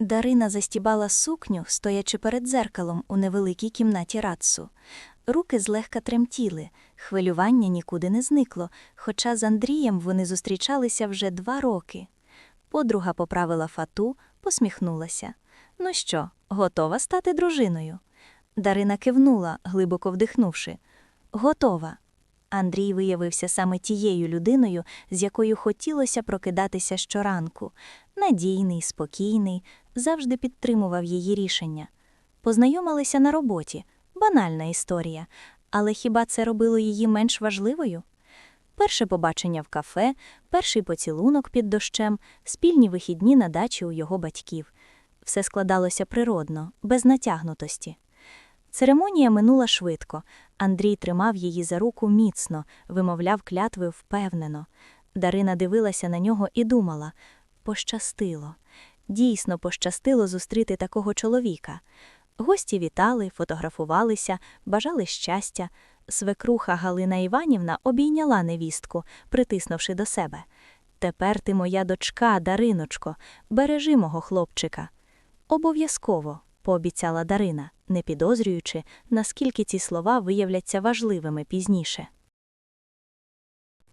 Дарина застібала сукню, стоячи перед дзеркалом у невеликій кімнаті Рацу. Руки злегка тремтіли, хвилювання нікуди не зникло, хоча з Андрієм вони зустрічалися вже два роки. Подруга поправила фату, посміхнулася. Ну що, готова стати дружиною? Дарина кивнула, глибоко вдихнувши. Готова. Андрій виявився саме тією людиною, з якою хотілося прокидатися щоранку. Надійний, спокійний, завжди підтримував її рішення. Познайомилися на роботі банальна історія, але хіба це робило її менш важливою? Перше побачення в кафе, перший поцілунок під дощем, спільні вихідні на дачі у його батьків. Все складалося природно, без натягнутості. Церемонія минула швидко. Андрій тримав її за руку міцно, вимовляв клятви впевнено. Дарина дивилася на нього і думала пощастило. Дійсно пощастило зустріти такого чоловіка. Гості вітали, фотографувалися, бажали щастя. Свекруха Галина Іванівна обійняла невістку, притиснувши до себе. Тепер ти моя дочка, Дариночко, бережи мого хлопчика. Обов'язково, пообіцяла Дарина, не підозрюючи, наскільки ці слова виявляться важливими пізніше.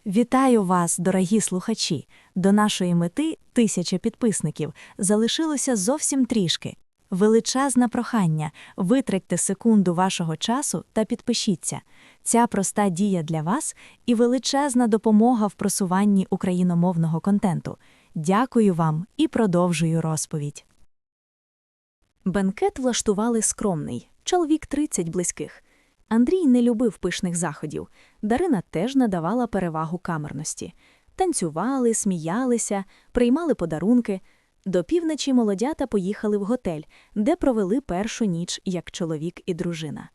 Вітаю вас, дорогі слухачі! До нашої мети тисяча підписників залишилося зовсім трішки. Величезне прохання витректе секунду вашого часу та підпишіться. Ця проста дія для вас і величезна допомога в просуванні україномовного контенту. Дякую вам і продовжую розповідь. Бенкет влаштували скромний, чоловік 30 близьких. Андрій не любив пишних заходів. Дарина теж надавала перевагу камерності. Танцювали, сміялися, приймали подарунки. До півночі молодята поїхали в готель, де провели першу ніч як чоловік і дружина.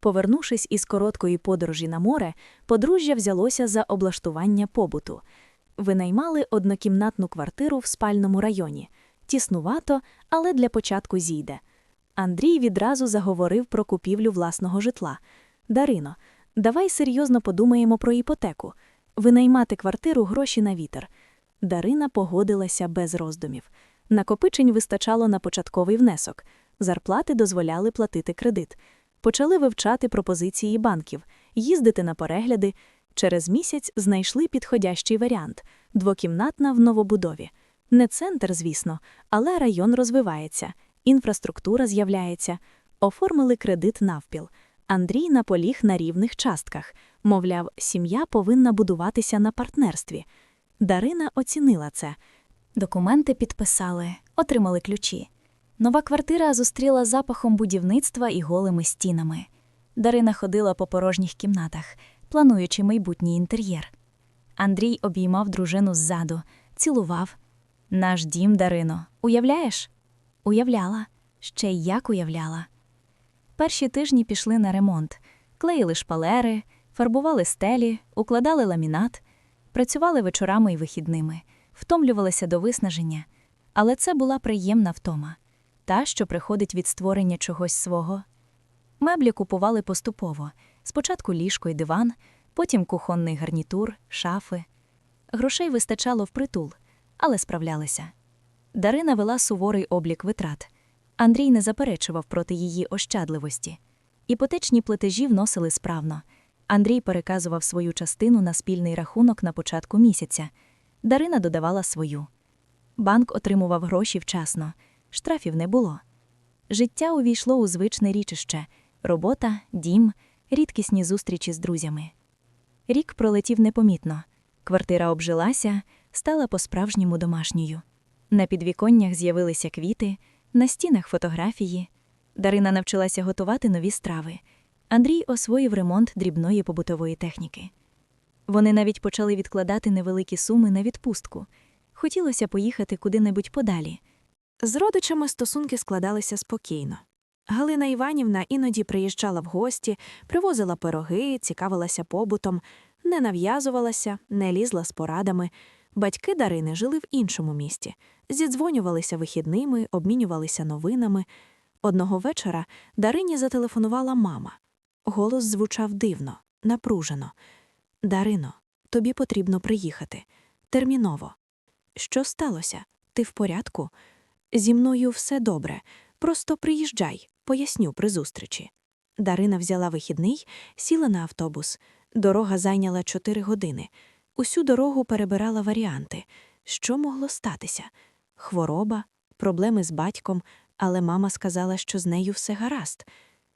Повернувшись із короткої подорожі на море, подружжя взялося за облаштування побуту. Винаймали однокімнатну квартиру в спальному районі. Тіснувато, але для початку зійде. Андрій відразу заговорив про купівлю власного житла. Дарино, давай серйозно подумаємо про іпотеку. Винаймати квартиру гроші на вітер. Дарина погодилася без роздумів. Накопичень вистачало на початковий внесок. Зарплати дозволяли платити кредит. Почали вивчати пропозиції банків, їздити на перегляди. Через місяць знайшли підходящий варіант двокімнатна в новобудові. Не центр, звісно, але район розвивається, інфраструктура з'являється. Оформили кредит навпіл. Андрій наполіг на рівних частках. Мовляв, сім'я повинна будуватися на партнерстві. Дарина оцінила це. Документи підписали, отримали ключі. Нова квартира зустріла запахом будівництва і голими стінами. Дарина ходила по порожніх кімнатах, плануючи майбутній інтер'єр. Андрій обіймав дружину ззаду, цілував. Наш дім, Дарино, уявляєш? Уявляла, ще й як уявляла. Перші тижні пішли на ремонт, клеїли шпалери, фарбували стелі, укладали ламінат, працювали вечорами і вихідними, втомлювалися до виснаження, але це була приємна втома, та, що приходить від створення чогось свого. Меблі купували поступово спочатку ліжко й диван, потім кухонний гарнітур, шафи. Грошей вистачало впритул, але справлялися. Дарина вела суворий облік витрат. Андрій не заперечував проти її ощадливості. Іпотечні платежі вносили справно. Андрій переказував свою частину на спільний рахунок на початку місяця. Дарина додавала свою. Банк отримував гроші вчасно, штрафів не було. Життя увійшло у звичне річище робота, дім, рідкісні зустрічі з друзями. Рік пролетів непомітно. Квартира обжилася, стала по-справжньому домашньою. На підвіконнях з'явилися квіти, на стінах фотографії. Дарина навчилася готувати нові страви. Андрій освоїв ремонт дрібної побутової техніки. Вони навіть почали відкладати невеликі суми на відпустку. Хотілося поїхати куди-небудь подалі. З родичами стосунки складалися спокійно. Галина Іванівна іноді приїжджала в гості, привозила пироги, цікавилася побутом, не нав'язувалася, не лізла з порадами. Батьки Дарини жили в іншому місті, зідзвонювалися вихідними, обмінювалися новинами. Одного вечора Дарині зателефонувала мама. Голос звучав дивно, напружено. Дарино, тобі потрібно приїхати. Терміново. Що сталося? Ти в порядку? Зі мною все добре. Просто приїжджай, поясню при зустрічі. Дарина взяла вихідний, сіла на автобус. Дорога зайняла чотири години. Усю дорогу перебирала варіанти. Що могло статися? Хвороба, проблеми з батьком, але мама сказала, що з нею все гаразд.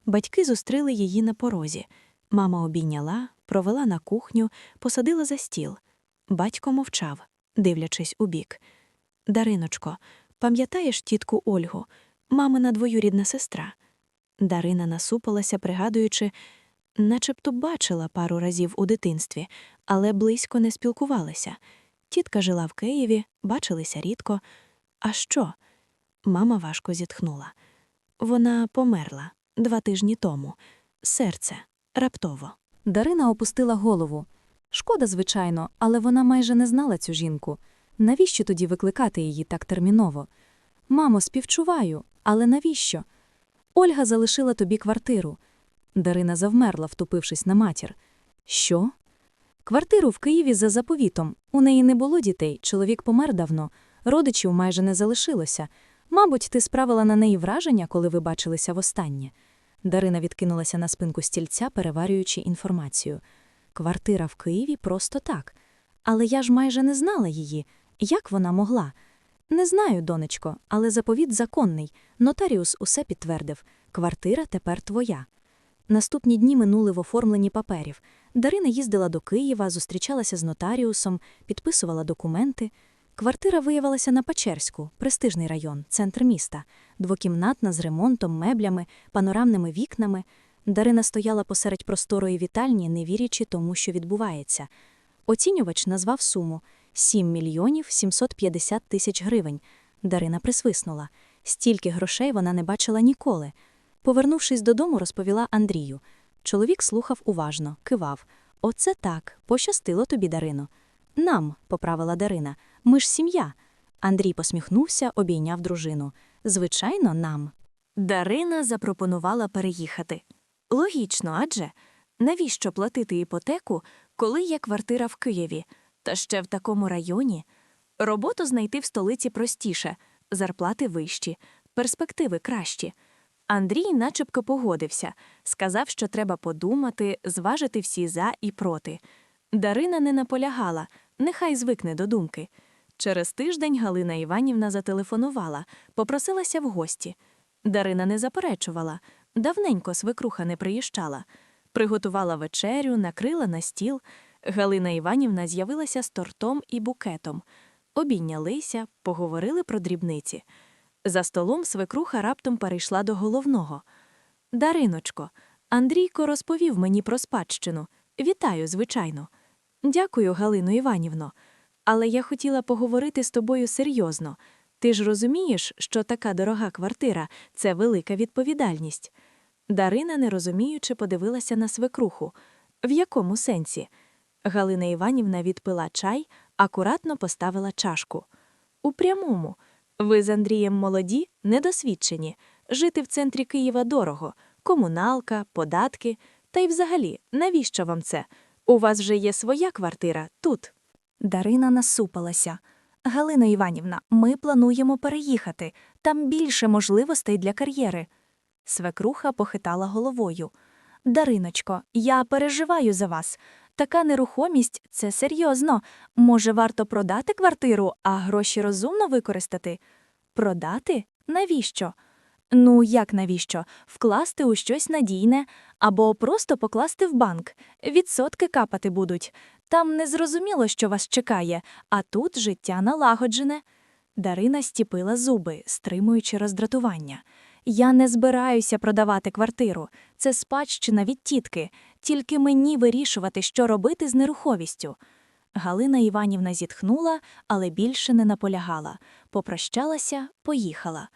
Батьки зустріли її на порозі. Мама обійняла, провела на кухню, посадила за стіл. Батько мовчав, дивлячись у бік. Дариночко, пам'ятаєш тітку Ольгу, мамина двоюрідна сестра? Дарина насупилася, пригадуючи, начебто бачила пару разів у дитинстві, але близько не спілкувалися. Тітка жила в Києві, бачилися рідко. А що? Мама важко зітхнула. Вона померла два тижні тому. Серце раптово. Дарина опустила голову. Шкода, звичайно, але вона майже не знала цю жінку. Навіщо тоді викликати її так терміново? Мамо, співчуваю, але навіщо? Ольга залишила тобі квартиру. Дарина завмерла, втупившись на матір. Що? Квартиру в Києві за заповітом. У неї не було дітей, чоловік помер давно, родичів майже не залишилося. Мабуть, ти справила на неї враження, коли ви бачилися востаннє. Дарина відкинулася на спинку стільця, переварюючи інформацію. Квартира в Києві просто так. Але я ж майже не знала її. Як вона могла? Не знаю, донечко, але заповіт законний. Нотаріус усе підтвердив. Квартира тепер твоя. Наступні дні минули в оформленні паперів. Дарина їздила до Києва, зустрічалася з нотаріусом, підписувала документи. Квартира виявилася на Печерську, престижний район, центр міста, двокімнатна з ремонтом, меблями, панорамними вікнами. Дарина стояла посеред просторої вітальні, не вірячи тому, що відбувається. Оцінювач назвав суму 7 мільйонів 750 тисяч гривень. Дарина присвиснула. Стільки грошей вона не бачила ніколи. Повернувшись додому, розповіла Андрію. Чоловік слухав уважно, кивав. Оце так, пощастило тобі, Дарино. Нам, поправила Дарина, ми ж сім'я. Андрій посміхнувся, обійняв дружину. Звичайно, нам. Дарина запропонувала переїхати. Логічно, адже навіщо платити іпотеку, коли є квартира в Києві, та ще в такому районі? Роботу знайти в столиці простіше, зарплати вищі, перспективи кращі. Андрій начебко погодився, сказав, що треба подумати, зважити всі за і проти. Дарина не наполягала, нехай звикне до думки. Через тиждень Галина Іванівна зателефонувала, попросилася в гості. Дарина не заперечувала, давненько свекруха не приїжджала. Приготувала вечерю, накрила на стіл. Галина Іванівна з'явилася з тортом і букетом. Обійнялися, поговорили про дрібниці. За столом свекруха раптом перейшла до головного. Дариночко, Андрійко розповів мені про спадщину. Вітаю, звичайно. Дякую, Галино Іванівно. Але я хотіла поговорити з тобою серйозно. Ти ж розумієш, що така дорога квартира це велика відповідальність. Дарина, не розуміючи, подивилася на свекруху. В якому сенсі? Галина Іванівна відпила чай, акуратно поставила чашку. У прямому. Ви з Андрієм молоді, недосвідчені. Жити в центрі Києва дорого, комуналка, податки. Та й взагалі, навіщо вам це? У вас вже є своя квартира тут. Дарина насупилася. Галина Іванівна, ми плануємо переїхати. Там більше можливостей для кар'єри. Свекруха похитала головою. Дариночко, я переживаю за вас. Така нерухомість це серйозно. Може, варто продати квартиру, а гроші розумно використати? Продати? Навіщо? Ну, як навіщо? Вкласти у щось надійне або просто покласти в банк. Відсотки капати будуть. Там не зрозуміло, що вас чекає, а тут життя налагоджене. Дарина стіпила зуби, стримуючи роздратування. Я не збираюся продавати квартиру. Це спадщина від тітки. Тільки мені вирішувати, що робити з нерухомістю. Галина Іванівна зітхнула, але більше не наполягала. Попрощалася, поїхала.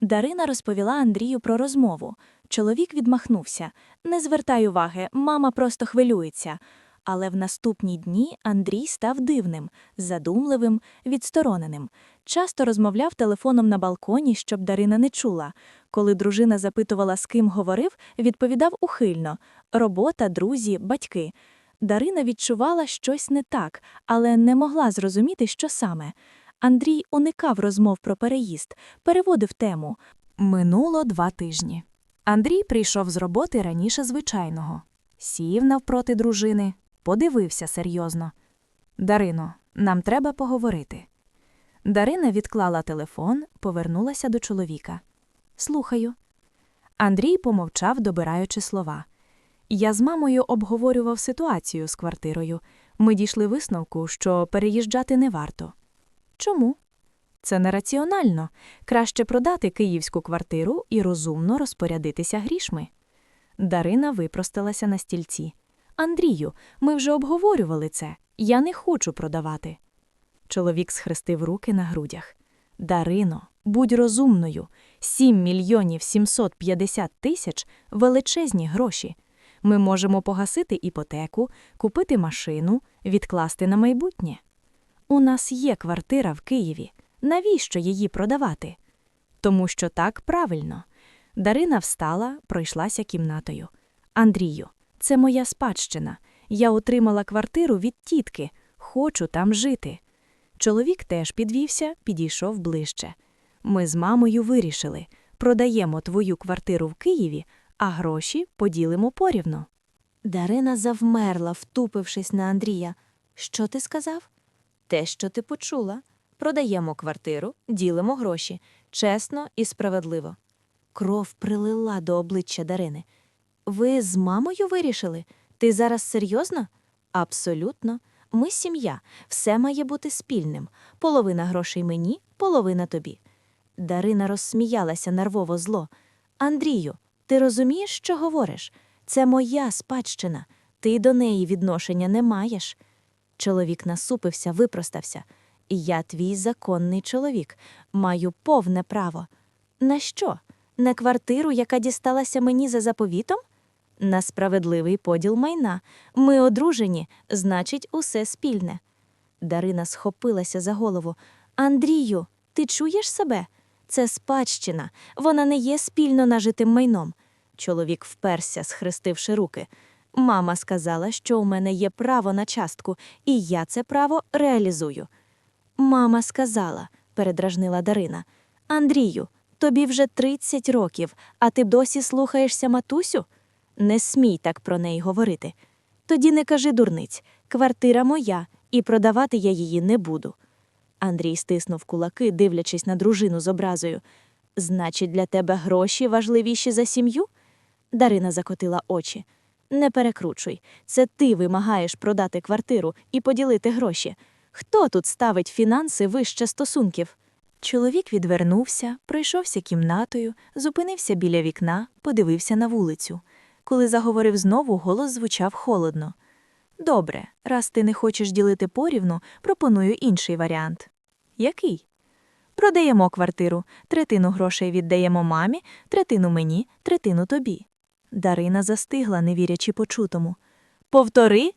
Дарина розповіла Андрію про розмову. Чоловік відмахнувся. Не звертай уваги, мама просто хвилюється. Але в наступні дні Андрій став дивним, задумливим, відстороненим. Часто розмовляв телефоном на балконі, щоб Дарина не чула. Коли дружина запитувала, з ким говорив, відповідав ухильно робота, друзі, батьки. Дарина відчувала щось не так, але не могла зрозуміти, що саме. Андрій уникав розмов про переїзд, переводив тему. Минуло два тижні. Андрій прийшов з роботи раніше звичайного. Сів навпроти дружини, подивився серйозно. Дарино, нам треба поговорити. Дарина відклала телефон, повернулася до чоловіка. Слухаю. Андрій помовчав, добираючи слова. Я з мамою обговорював ситуацію з квартирою. Ми дійшли висновку, що переїжджати не варто. Чому? Це нераціонально. Краще продати київську квартиру і розумно розпорядитися грішми. Дарина випросталася на стільці. Андрію, ми вже обговорювали це. Я не хочу продавати. Чоловік схрестив руки на грудях. Дарино, будь розумною. 7 мільйонів 750 тисяч величезні гроші. Ми можемо погасити іпотеку, купити машину, відкласти на майбутнє. У нас є квартира в Києві. Навіщо її продавати? Тому що так правильно. Дарина встала, пройшлася кімнатою. Андрію, це моя спадщина. Я отримала квартиру від тітки. Хочу там жити. Чоловік теж підвівся, підійшов ближче. Ми з мамою вирішили продаємо твою квартиру в Києві, а гроші поділимо порівну. Дарина завмерла, втупившись на Андрія. Що ти сказав? Те, що ти почула. Продаємо квартиру, ділимо гроші. Чесно і справедливо. Кров прилила до обличчя Дарини. Ви з мамою вирішили? Ти зараз серйозно? Абсолютно. Ми сім'я. Все має бути спільним. Половина грошей мені, половина тобі. Дарина розсміялася нервово зло. Андрію, ти розумієш, що говориш? Це моя спадщина. Ти до неї відношення не маєш. Чоловік насупився, випростався. Я твій законний чоловік, маю повне право. На що? На квартиру, яка дісталася мені за заповітом? На справедливий поділ майна. Ми одружені, значить, усе спільне. Дарина схопилася за голову. Андрію, ти чуєш себе? Це спадщина. Вона не є спільно нажитим майном. Чоловік вперся, схрестивши руки. Мама сказала, що у мене є право на частку, і я це право реалізую. Мама сказала, передражнила Дарина. Андрію, тобі вже 30 років, а ти досі слухаєшся матусю? Не смій так про неї говорити. Тоді не кажи дурниць. Квартира моя, і продавати я її не буду. Андрій стиснув кулаки, дивлячись на дружину з образою. Значить, для тебе гроші важливіші за сім'ю? Дарина закотила очі. Не перекручуй. Це ти вимагаєш продати квартиру і поділити гроші. Хто тут ставить фінанси вище стосунків? Чоловік відвернувся, пройшовся кімнатою, зупинився біля вікна, подивився на вулицю. Коли заговорив знову, голос звучав холодно. Добре, раз ти не хочеш ділити порівну, пропоную інший варіант. Який? Продаємо квартиру, третину грошей віддаємо мамі, третину мені, третину тобі. Дарина застигла, не вірячи почутому. Повтори.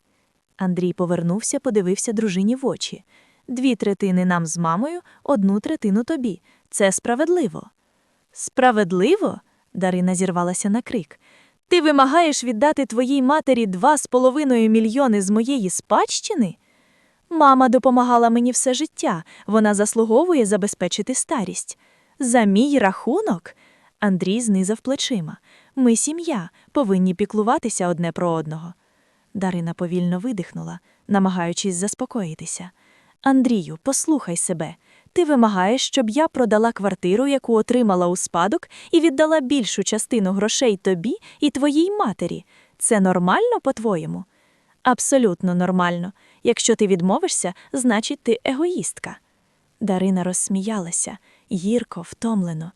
Андрій повернувся, подивився дружині в очі. Дві третини нам з мамою, одну третину тобі. Це справедливо. Справедливо? Дарина зірвалася на крик. Ти вимагаєш віддати твоїй матері два з половиною мільйони з моєї спадщини? Мама допомагала мені все життя, вона заслуговує забезпечити старість. За мій рахунок? Андрій знизав плечима. Ми сім'я, повинні піклуватися одне про одного. Дарина повільно видихнула, намагаючись заспокоїтися. Андрію, послухай себе. Ти вимагаєш, щоб я продала квартиру, яку отримала у спадок, і віддала більшу частину грошей тобі і твоїй матері. Це нормально, по-твоєму? Абсолютно нормально. Якщо ти відмовишся, значить ти егоїстка. Дарина розсміялася, гірко, втомлено.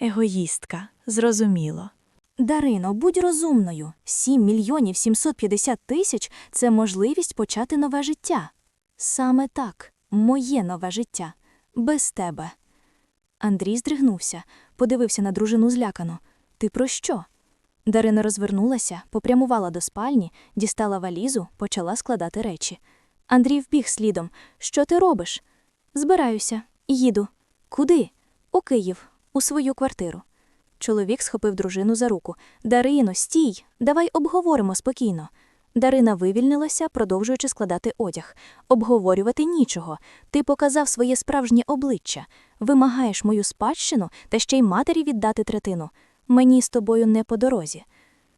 Егоїстка, зрозуміло. Дарино, будь розумною. 7 мільйонів 750 тисяч це можливість почати нове життя. Саме так, моє нове життя. Без тебе. Андрій здригнувся, подивився на дружину злякано. Ти про що? Дарина розвернулася, попрямувала до спальні, дістала валізу, почала складати речі. Андрій вбіг слідом. Що ти робиш? Збираюся, їду. Куди? У Київ, у свою квартиру. Чоловік схопив дружину за руку. Дарино, стій, давай обговоримо спокійно. Дарина вивільнилася, продовжуючи складати одяг. Обговорювати нічого. Ти показав своє справжнє обличчя. Вимагаєш мою спадщину та ще й матері віддати третину. Мені з тобою не по дорозі.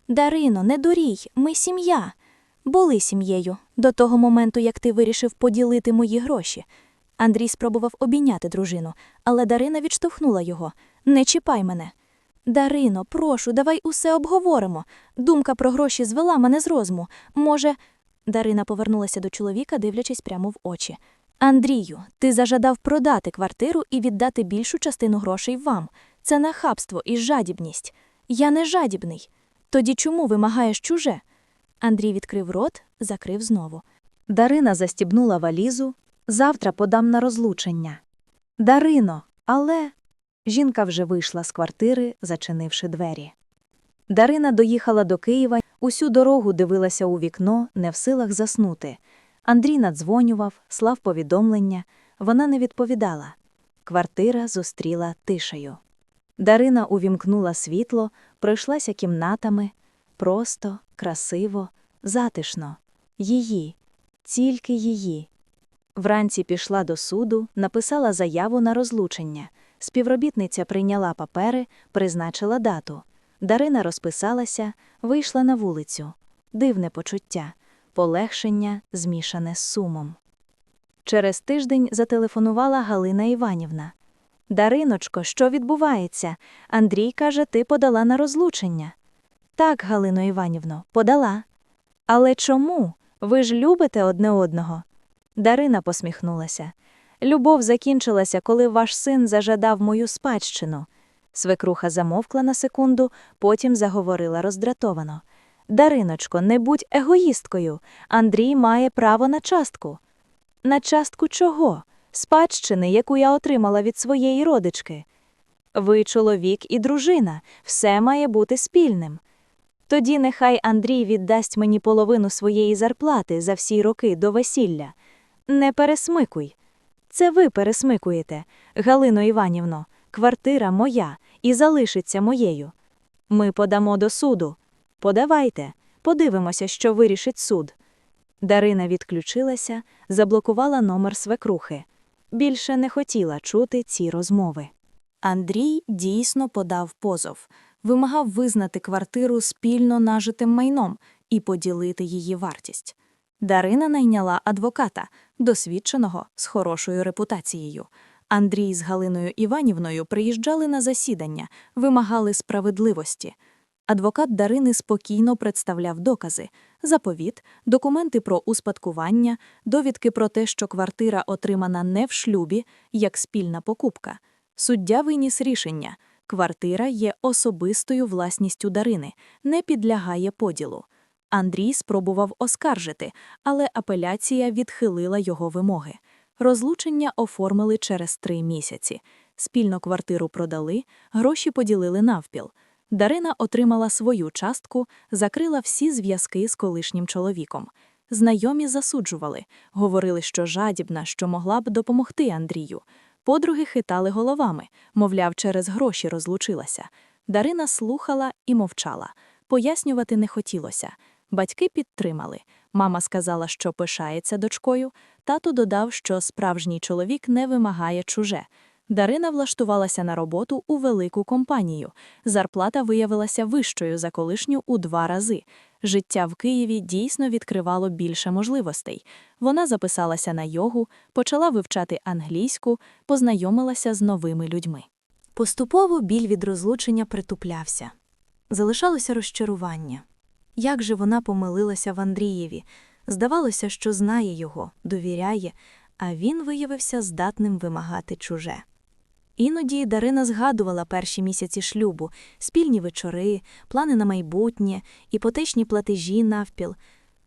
Дарино, не дурій, ми сім'я. Були сім'єю до того моменту, як ти вирішив поділити мої гроші. Андрій спробував обійняти дружину, але Дарина відштовхнула його. Не чіпай мене. Дарино, прошу, давай усе обговоримо. Думка про гроші звела мене з розуму. Може. Дарина повернулася до чоловіка, дивлячись прямо в очі. Андрію, ти зажадав продати квартиру і віддати більшу частину грошей вам. Це нахабство і жадібність. Я не жадібний. Тоді чому вимагаєш чуже? Андрій відкрив рот, закрив знову. Дарина застібнула валізу. Завтра подам на розлучення. Дарино, але. Жінка вже вийшла з квартири, зачинивши двері. Дарина доїхала до Києва, усю дорогу дивилася у вікно, не в силах заснути. Андрій надзвонював, слав повідомлення. Вона не відповідала. Квартира зустріла тишею. Дарина увімкнула світло, пройшлася кімнатами. Просто, красиво, затишно. Її, тільки її. Вранці пішла до суду, написала заяву на розлучення. Співробітниця прийняла папери, призначила дату. Дарина розписалася, вийшла на вулицю. Дивне почуття, полегшення, змішане з сумом. Через тиждень зателефонувала Галина Іванівна. Дариночко, що відбувається? Андрій каже, ти подала на розлучення. Так, Галино Іванівно, подала. Але чому? Ви ж любите одне одного. Дарина посміхнулася. Любов закінчилася, коли ваш син зажадав мою спадщину. Свекруха замовкла на секунду, потім заговорила роздратовано. Дариночко, не будь егоїсткою. Андрій має право на частку. На частку чого? Спадщини, яку я отримала від своєї родички. Ви чоловік і дружина, все має бути спільним. Тоді нехай Андрій віддасть мені половину своєї зарплати за всі роки до весілля. Не пересмикуй. Це ви пересмикуєте, Галино Іванівно, квартира моя і залишиться моєю. Ми подамо до суду. Подавайте, подивимося, що вирішить суд. Дарина відключилася, заблокувала номер свекрухи. Більше не хотіла чути ці розмови. Андрій дійсно подав позов, вимагав визнати квартиру спільно нажитим майном і поділити її вартість. Дарина найняла адвоката, досвідченого з хорошою репутацією. Андрій з Галиною Іванівною приїжджали на засідання, вимагали справедливості. Адвокат Дарини спокійно представляв докази: заповіт, документи про успадкування, довідки про те, що квартира отримана не в шлюбі, як спільна покупка. Суддя виніс рішення: квартира є особистою власністю Дарини, не підлягає поділу. Андрій спробував оскаржити, але апеляція відхилила його вимоги. Розлучення оформили через три місяці. Спільно квартиру продали, гроші поділили навпіл. Дарина отримала свою частку, закрила всі зв'язки з колишнім чоловіком. Знайомі засуджували, говорили, що жадібна, що могла б допомогти Андрію. Подруги хитали головами, мовляв, через гроші розлучилася. Дарина слухала і мовчала. Пояснювати не хотілося. Батьки підтримали. Мама сказала, що пишається дочкою. Тато додав, що справжній чоловік не вимагає чуже. Дарина влаштувалася на роботу у велику компанію. Зарплата виявилася вищою за колишню у два рази. Життя в Києві дійсно відкривало більше можливостей. Вона записалася на йогу, почала вивчати англійську, познайомилася з новими людьми. Поступово біль від розлучення притуплявся. Залишалося розчарування. Як же вона помилилася в Андрієві? Здавалося, що знає його, довіряє, а він виявився здатним вимагати чуже. Іноді Дарина згадувала перші місяці шлюбу, спільні вечори, плани на майбутнє, іпотечні платежі навпіл.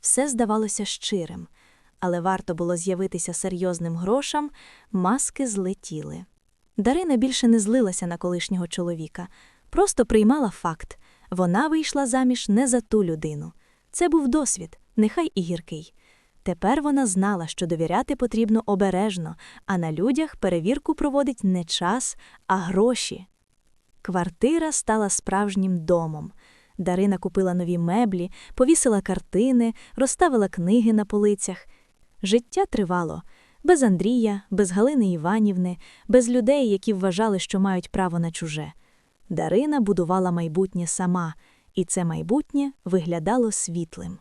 Все здавалося щирим, але варто було з'явитися серйозним грошам, маски злетіли. Дарина більше не злилася на колишнього чоловіка, просто приймала факт вона вийшла заміж не за ту людину. Це був досвід, нехай і гіркий. Тепер вона знала, що довіряти потрібно обережно, а на людях перевірку проводить не час, а гроші. Квартира стала справжнім домом. Дарина купила нові меблі, повісила картини, розставила книги на полицях. Життя тривало. Без Андрія, без Галини Іванівни, без людей, які вважали, що мають право на чуже. Дарина будувала майбутнє сама, і це майбутнє виглядало світлим.